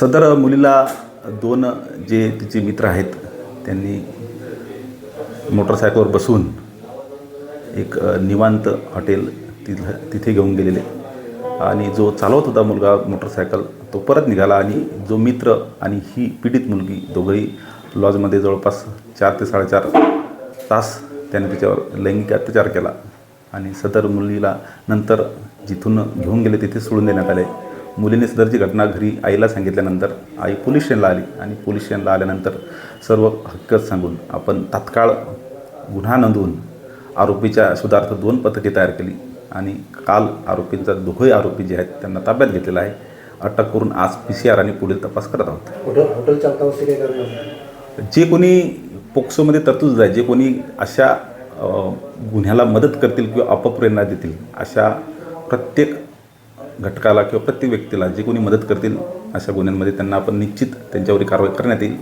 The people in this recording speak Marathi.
सदर मुलीला दोन जे तिचे मित्र आहेत त्यांनी मोटरसायकलवर बसून एक निवांत हॉटेल तिथं तिथे घेऊन गेलेले. आणि जो चालवत होता मुलगा मोटरसायकल तो परत निघाला आणि जो मित्र आणि ही पीडित मुलगी दोघंही लॉजमध्ये जवळपास चार ते साडेचार तास त्याने तिच्यावर लैंगिक अत्याचार केला. आणि सदर मुलीला नंतर जिथून घेऊन गेले तिथे सोडून देण्यात आले. मुलीने सदरची घटना घरी आईला सांगितल्यानंतर आई पोलीस स्टेशनला आली आणि पोलीस स्टेशनला आल्यानंतर सर्व हकीकत सांगून आपण तात्काळ गुन्हा नोंदवून आरोपीच्या शोधार्थ दोन पथके तयार केली आणि काल आरोपींचा दोघंही आरोपी जे आहेत त्यांना ताब्यात घेतलेला आहे. अटक करून आज पी सी आर आणि पुढील तपास करत आहोत. जे कोणी पोक्सोमध्ये तरतूद आहे जे कोणी अशा गुन्ह्याला मदत करतील किंवा अपप्रेरणा देतील अशा प्रत्येक घटकाला किंवा प्रत्येक व्यक्तीला जे कोणी मदत करतील अशा गुन्ह्यांमध्ये त्यांना आपण निश्चित त्यांच्यावर कारवाई करण्यात येईल.